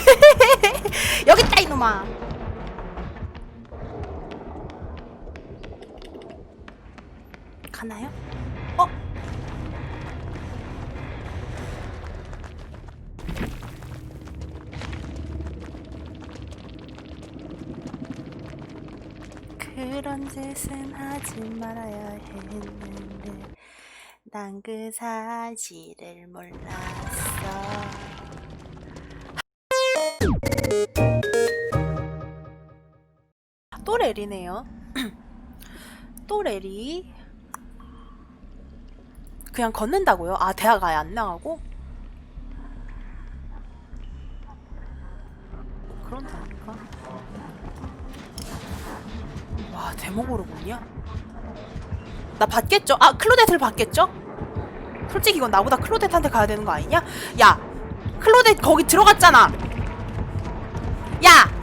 여기 있다 이놈아. 가나요? 어? 그런 짓은 하지 말아야 했는데 난 그 사실을 몰랐어. 또 렐이네요. 또 렐이 그냥 걷는다고요? 아 대학 아예 안 나가고? 그런다니까. 와 대목으로 보냐? 나 받겠죠? 아 클로데트를 받겠죠? 솔직히 이건 나보다 클로데트한테 가야 되는 거 아니냐? 야 클로데트 거기 들어갔잖아. 야! 야!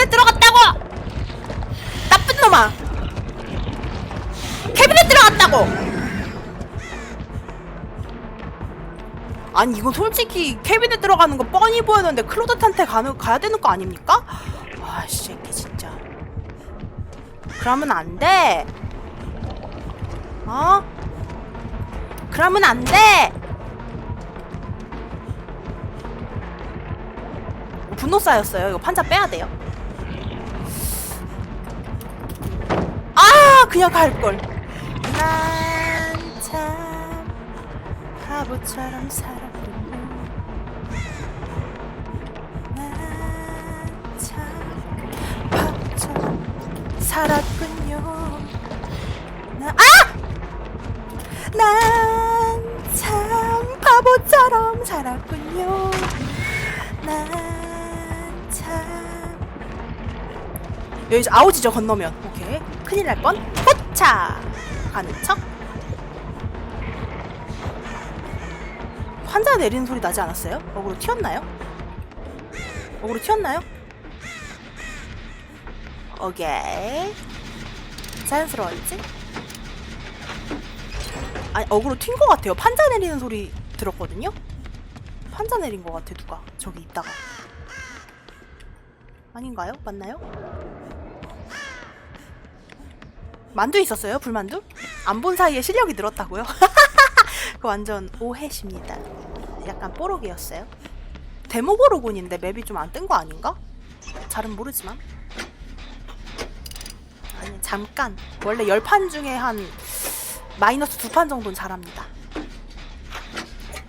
캐비넷 들어갔다고! 나쁜 놈아! 캐비넷 들어갔다고! 아니 이건 솔직히 캐비넷 들어가는 거 뻔히 보였는데 클로데한테 가는 가야 되는 거 아닙니까? 아씨 새끼 진짜. 그러면 안 돼. 어? 그러면 안 돼. 분노 쌓였어요. 이거 판자 빼야 돼요. 그냥 갈 걸. 난 참 바보처럼 살았군요. 난참 바보처럼 살았군요. 나, 아! 난 참 바보처럼 살았군요. 난참 여기 이제 아웃이죠 건너면 오케이 큰일 호 차 가는 척 환자 내리는 소리 나지 않았어요? 어그로 튀었나요? 어그로 튀었나요? 오케이 자연스러웠지? 아니 어그로 튄 것 같아요 판자 내리는 소리 들었거든요? 판자 내린 것 같아 누가 저기 있다가 아닌가요? 맞나요? 만두 있었어요? 불만두? 안 본 사이에 실력이 늘었다고요? 그 완전 오해십니다. 약간 뽀록이었어요. 데모고로군인데 맵이 좀 안 뜬 거 아닌가? 잘은 모르지만. 아니 잠깐 원래 10판 중에 한 마이너스 두 판 정도는 잘합니다.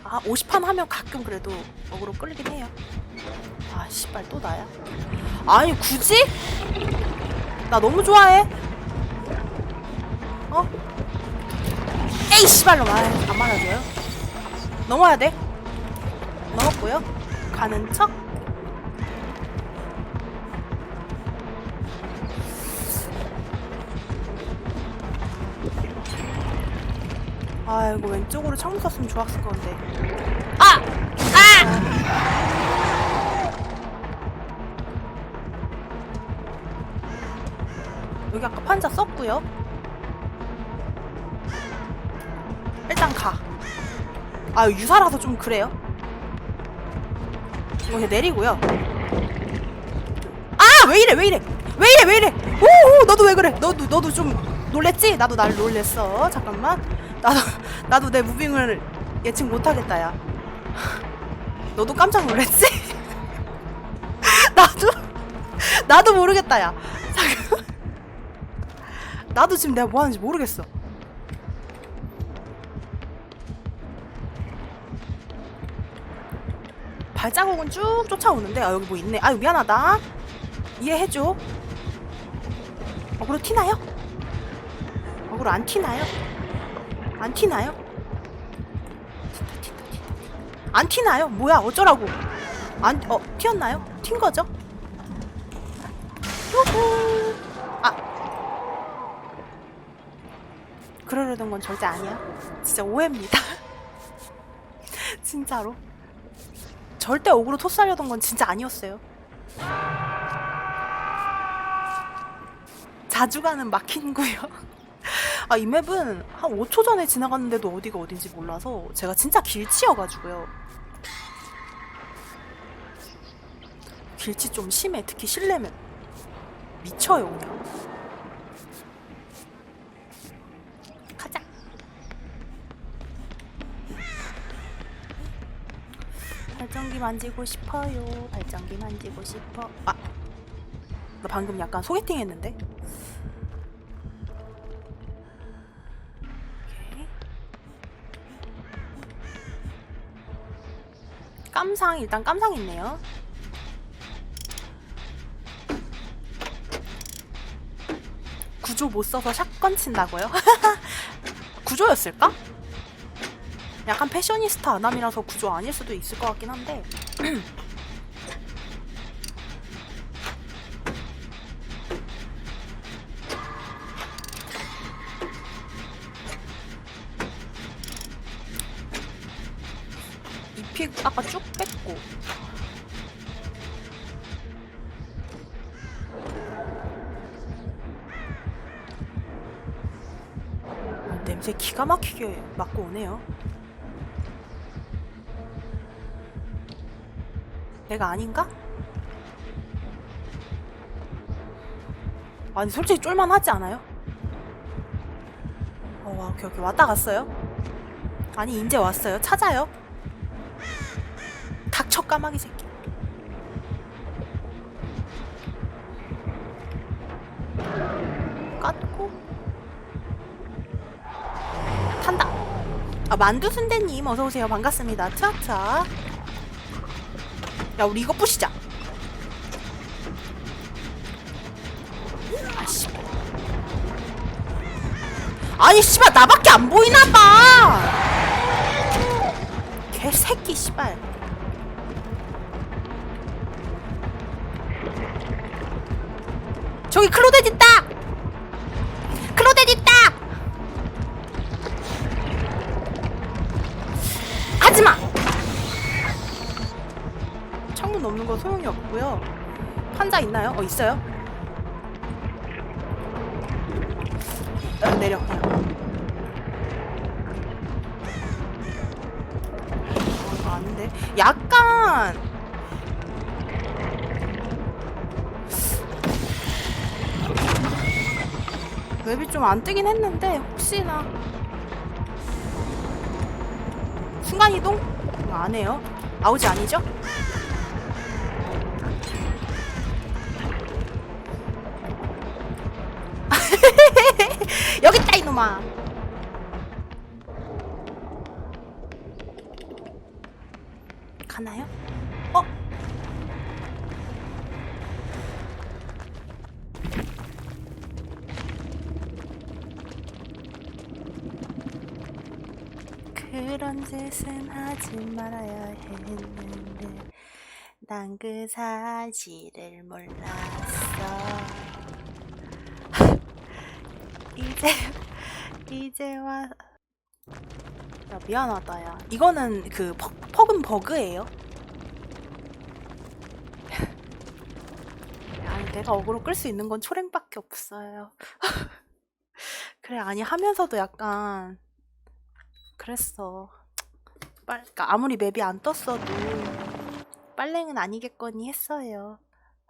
아 50판 하면 가끔 그래도 어그로 끌리긴 해요. 아 씨발 또 나야? 아니 굳이? 나 너무 좋아해. 어? 에이 씨발로 안 맞아줘요? 넘어야 돼. 넘었고요. 가는 척. 아이고 왼쪽으로 창문 쐈으면 좋았을 건데. 아! 아! 여기 아까 판자 썼고요. 일단 가. 아 유사라서 좀 그래요. 이거 그냥 내리고요. 아! 왜 이래 왜 이래? 왜 이래 왜 이래? 오오 너도 왜 그래? 너도 너도 좀 놀랬지? 나도 날 놀랬어. 잠깐만. 나도 나도 내 무빙을 예측 못하겠다 야. 너도 깜짝 놀랬지? 나도 나도 모르겠다 야. 잠깐 나도 지금 내가 뭐 하는지 모르겠어 발자국은 쭉 쫓아오는데 아 여기 뭐 있네 아유 미안하다 이해해줘 어그로 티나요? 어그로 안 티나요? 안 티나요? 안 티나요? 뭐야 어쩌라고 안, 어, 튀었나요? 튄 거죠? 후후 아 그러려던 건 절대 아니야 진짜 오해입니다 진짜로 절대 억으로 토스하려던 건 진짜 아니었어요. 자주 가는 막힌 구요. 아, 이 맵은 한 5초 전에 지나갔는데도 어디가 어딘지 몰라서 제가 진짜 길치여가지고요. 길치 좀 심해. 특히 실내면. 미쳐요, 그냥. 가자. 발전기 만지고 싶어요. 발전기 만지고 싶어. 아! 나 방금 약간 소개팅 했는데? 깜상 일단 깜상 있네요. 구조 못 써서 샷건 친다고요? 구조였을까? 약간 패셔니스타 아남이라서 구조 아닐 수도 있을 것 같긴 한데 이픽 아까 쭉 뺐고 아, 냄새 기가 막히게 맡고 오네요. 내가 아닌가? 아니 솔직히 쫄만하지 않아요? 어, 와, 오케이, 오케이. 왔다 갔어요? 아니, 이제 왔어요. 찾아요. 닥쳐, 까마귀 새끼. 깠고. 탄다. 아, 만두 순대님, 어서오세요. 반갑습니다. 트아트아. 야, 우리 이거 부시자. 아. 아니, 씨발, 나밖에 안 보이나봐! 개새끼, 씨발. 저기 클로덴 있다! 소용이 없고요. 환자 있나요? 어 있어요. 어, 내려 그냥. 어, 아닌데. 약간 웹이 좀 안 뜨긴 했는데 혹시나 순간 이동 어, 안 해요. 아우지 아니죠? 여기 있다 이놈아. 가나요? 어? 그런 짓은 하지 말아야 했는데 난 그 사실을 몰랐어. 이제 이제 와. 야 미안하다 야. 이거는 그 퍽, 퍽은 버그예요. 아니 내가 어그로 끌 수 있는 건 초랭밖에 없어요. 그래 아니 하면서도 약간 그랬어. 빨, 그러니까 아무리 맵이 안 떴어도 빨랭은 아니겠거니 했어요.